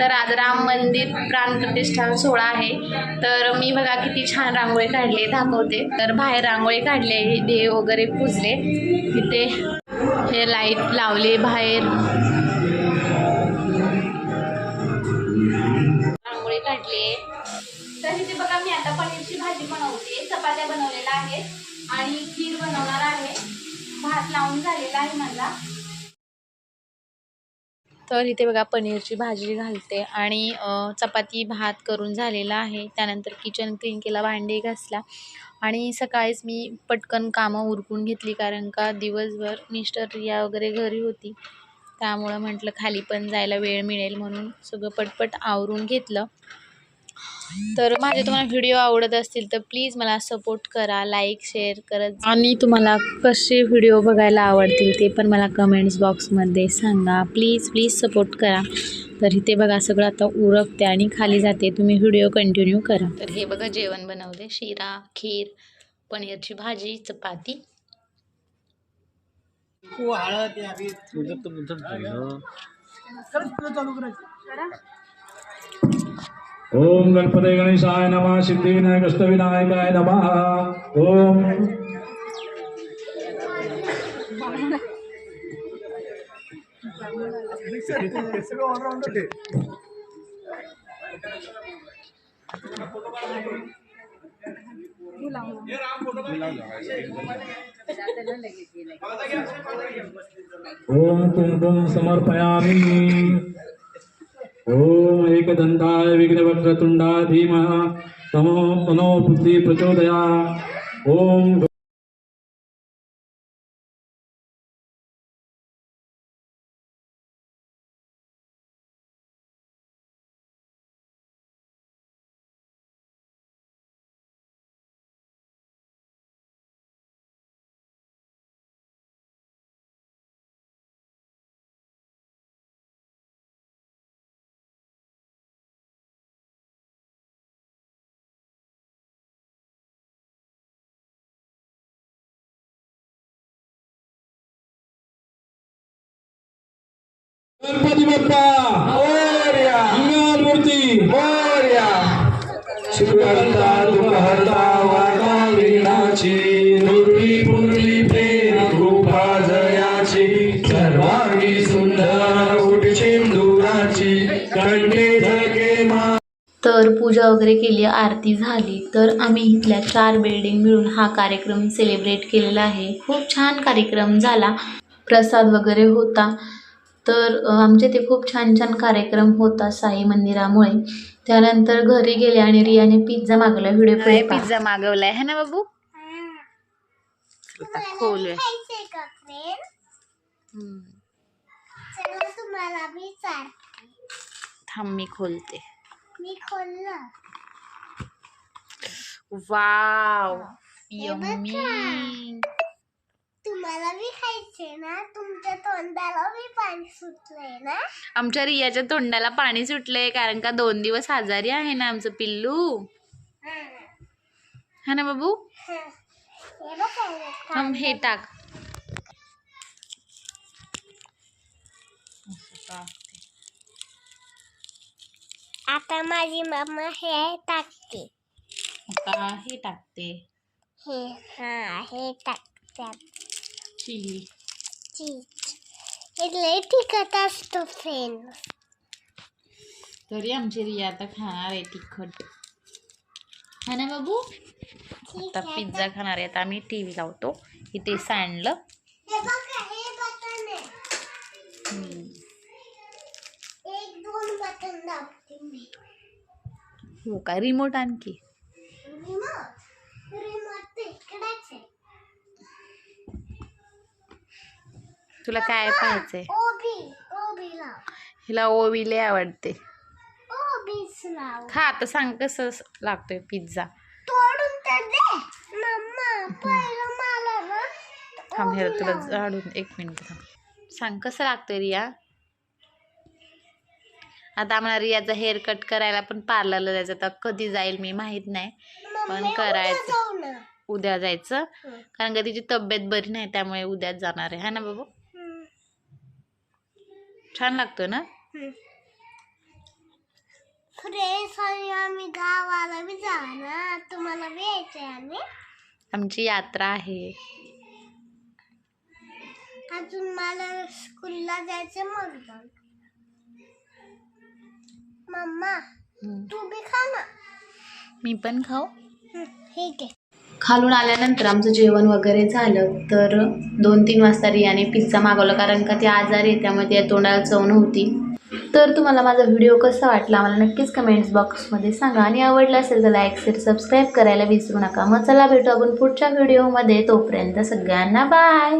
तर आज राम मंदिर प्राणप्रतिष्ठा सोहळा आहे. तर मी बघा किती छान रांगोळी काढली दाखवते. तर बाहेर रांगोळी काढले देव वगैरे पूजले. तिथे हे लाइट लावले बाहेर. रांगोळी काढली तर इथे बघा मी आता पनीरची भाजी बनवते. चपात्या बनवलेल्या आहेत आणि खीर बनवणार आहे. भात लावून झालेला आहे मला तर इथे बघा पनीरची भाजी घालते आणि चपाती भात करून झालेला आहे. त्यानंतर किचन क्लीन केला भांडी घासला. आणि सकाळीच मी पटकन कामं उरकून घेतली कारण का दिवसभर मिस्टर रिया वगैरे घरी होती. त्यामुळं म्हटलं खाली पण जायला वेळ मिळेल म्हणून सगळं पटपट आवरून घेतलं. तर माझे तुम्हाला व्हिडिओ आवडत असतील तर प्लीज मला सपोर्ट करा लाईक शेअर करत आणि तुम्हाला कसे व्हिडिओ बघायला आवडतील ते पण मला कमेंट्स बॉक्समध्ये सांगा. प्लीज प्लीज सपोर्ट करा. तर इथे बघा सगळं आता उरकते आणि खाली जाते. तुम्ही व्हिडिओ कंटिन्यू करा. तर हे बघा जेवण बनवले. शिरा खीर पनीरची भाजी चपाती. ओम गणपते गणेशाय नमः सिद्धिविनायक अष्टविनायकाय नमः। ओम। ओम कुंकुम समर्पयामि। ओम एकदंताय विघ्नवक्रतुंडा धीमः तमो मनो बुद्धि प्रचोदया ओम गणपती बाप्पा! मोरया! मंगल मूर्ती! मोरया! दुर्गी पुरली प्रेम कृपा जयाची सर्वांगी सुंदर उठ सिंदुराची कंठे झळके मा तर पूजा वगैरे केली आरती झाली तर आम्ही इथल्या चार बिल्डिंग मिळून हा कार्यक्रम सेलिब्रेट केलेला आहे. खूप छान कार्यक्रम झाला. प्रसाद वगैरे होता. तर आमच्या इथे खूप छान छान कार्यक्रम होता साई मंदिरामुळे. त्यानंतर घरी गेले आणि रियाने पिझ्झा मागवला. व्हिडिओ पिझ्झा मागवलाय. है ना बाबू? खोल थांब मी खोलते. मी खोललं. वाव. तुम्हाला मी खायचंय ना तुमच्या तोंडाला मी पाणी सुटलंय ना? आमच्या रियाच्या तोंडाला पाणी सुटलंय कारण का दोन दिवस आजारी आहे ना आमचं पिल्लू. है ना बाबू? हे. टाक. आता माझी मम्मा हे टाकते. आता हे टाकते. हे हा हे टाकतात चिली. चीज. हे लय तिखट असतो फ्रेंड तरी आमची रिया आता खाणार आहे तिखट. है ना बाबू? आता पिझ्झा खाणार आहे. आता आम्ही टी व्ही लावतो. इथे सांडलं. हे बघा हे बटन आहे. हम्म. एक दोन बटन दाबते मी. हो का? रिमोट आणखी रिमोट रिमोट इकडेच आहे तुला काय पाहायचंय? ओबी ओबी लाव हिला ओवी लय आवडते. खा आता सांग कसं लागतोय पिझ्झा थांब हे तुला. झाडून एक मिनिट थांब. सांग कसं लागतंय रिया? आता आम्हाला रियाचा हेअर कट करायला पण पार्लरला जायचं आता कधी जाईल मी माहीत नाही. पण करायचं. उद्या जायचं. कारण का तिची तब्येत बरी नाही त्यामुळे उद्याच जाणार आहे. है ना बाबू. छान लागतो ना? आम्ही गावाला बी जाणार. तुम्हाला बी यायचंय आणि आमची यात्रा आहे. अजून मला स्कूलला जायचं मग मम्मा. तू बी खा ना. मी पण खाऊ. ठीक आहे. खालून आल्यानंतर आमचं जेवण वगैरे झालं तर दोन तीन वाजता रियाने पिझ्झा मागवला कारण का ती आजारी आहे त्यामुळे त्या तोंडाला चव नव्हती. तर तुम्हाला माझा व्हिडिओ कसा वाटला मला नक्कीच कमेंट्स बॉक्समध्ये सांगा. आणि आवडला असेल तर लाईक शेअर सबस्क्राईब करायला विसरू नका. मग चला भेटू आपण पुढच्या व्हिडिओमध्ये तोपर्यंत सगळ्यांना बाय